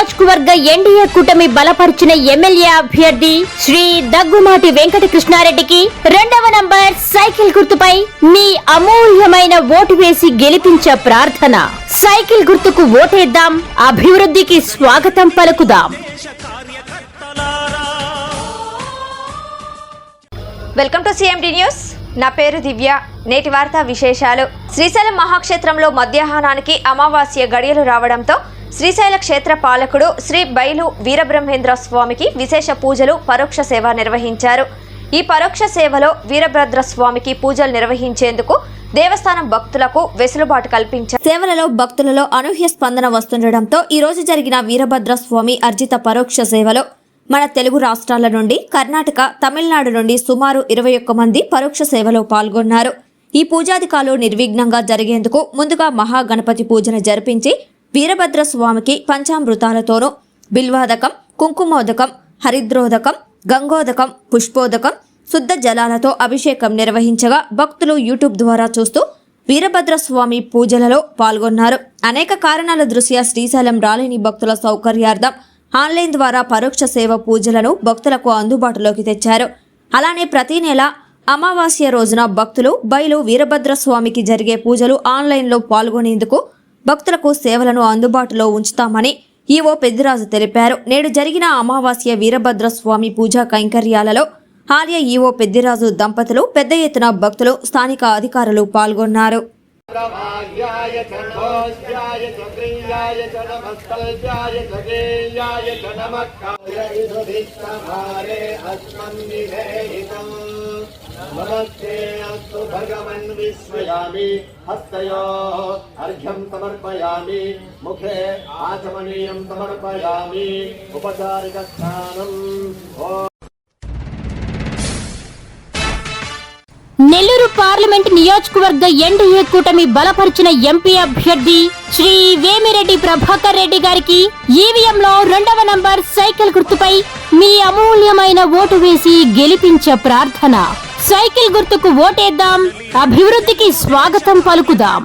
నియోజకవర్గ ఎన్డీఏ కూటమి బలపరిచిన ఎమ్మెల్యే అభ్యర్థి శ్రీ దగ్గుమాటి వెంకట కృష్ణారెడ్డికి రెండవ నంబర్ సైకిల్ గుర్తుపై మీ అమూల్యమైన ఓటు వేసి గెలిపించే ప్రార్థన. సైకిల్ గుర్తుకు ఓటేద్దాం అభివృద్ధికి స్వాగతం పలుకుదాం. Welcome to CMD news. నా పేరు దివ్య. నేటి వార్తా విశేషాలు. శ్రీశైలం మహాక్షేత్రంలో మధ్యాహ్నానికి అమావాస్య గడియలు రావడంతో శ్రీశైల క్షేత్ర పాలకుడు శ్రీ బైలు వీరబ్రహ్మేంద్ర స్వామికి విశేష పూజలు పరోక్ష సేవ నిర్వహించారు. ఈ పరోక్ష సేవలో వీరభద్ర స్వామికి పూజలు నిర్వహించేందుకు దేవస్థానం భక్తులకు వెసులుబాటు కల్పించారు. సేవలలో భక్తులలో అనూహ్య స్పందన వస్తుండటంతో ఈ రోజు జరిగిన వీరభద్ర స్వామి అర్జిత పరోక్ష సేవలో మన తెలుగు రాష్ట్రాల నుండి కర్ణాటక తమిళనాడు నుండి సుమారు ఇరవై ఒక్క మంది పరోక్ష సేవలో పాల్గొన్నారు. ఈ పూజాధికాలు నిర్విఘ్నంగా జరిగేందుకు ముందుగా మహాగణపతి పూజను జరిపించి వీరభద్ర స్వామికి పంచామృతాలతోనూ బిల్వాదకం కుంకుమోదకం హరిద్రోదకం గంగోదకం పుష్పోదకం శుద్ధ జలాలతో అభిషేకం నిర్వహించగా భక్తులు యూట్యూబ్ ద్వారా చూస్తూ వీరభద్రస్వామి పూజలలో పాల్గొన్నారు. అనేక కారణాల దృష్ట్యా శ్రీశైలం రాలేని భక్తుల సౌకర్యార్థం ఆన్లైన్ ద్వారా పరోక్ష సేవ పూజలను భక్తులకు అందుబాటులోకి తెచ్చారు. అలానే ప్రతి నెల అమావాస్య రోజున భక్తులు బయలు వీరభద్ర స్వామికి జరిగే పూజలు ఆన్లైన్లో పాల్గొనేందుకు భక్తులకు సేవలను అందుబాటులో ఉంచుతామని ఈవో పెద్దిరాజు తెలిపారు. నేడు జరిగిన అమావాస్య వీరభద్రస్వామి పూజా కైంకర్యాలలో ఆలయ ఈవో పెద్దిరాజు దంపతులు పెద్ద ఎత్తున భక్తులు స్థానిక అధికారులు పాల్గొన్నారు. नमोऽस्याय च प्रियाय च नमस्तल्प्याय च गेयाय च नमः विधुभिष्टभारे अस्मन्निधेहितम् नमस्ते अस्तु भगवन् विश्वयामि हस्तयोः अर्घ्यं समर्पयामि मुखे आचमनीयं समर्पयामि उपचारिकस्नानम् ॐ నెల్లూరు పార్లమెంట్ నియోజకవర్గ ఎన్డీఏ కూటమి బలపరిచిన ఎంపీ అభ్యర్థి శ్రీ వేమిరెడ్డి ప్రభాకర్ రెడ్డి గారికి ఈవీఎంలో రెండవ నంబర్ సైకిల్ గుర్తుపై మీ అమూల్యమైన ఓటు వేసి గెలిపించే ప్రార్థన సైకిల్ గుర్తుకు ఓటేద్దాం. అభివృద్ధికి స్వాగతం పలుకుదాం.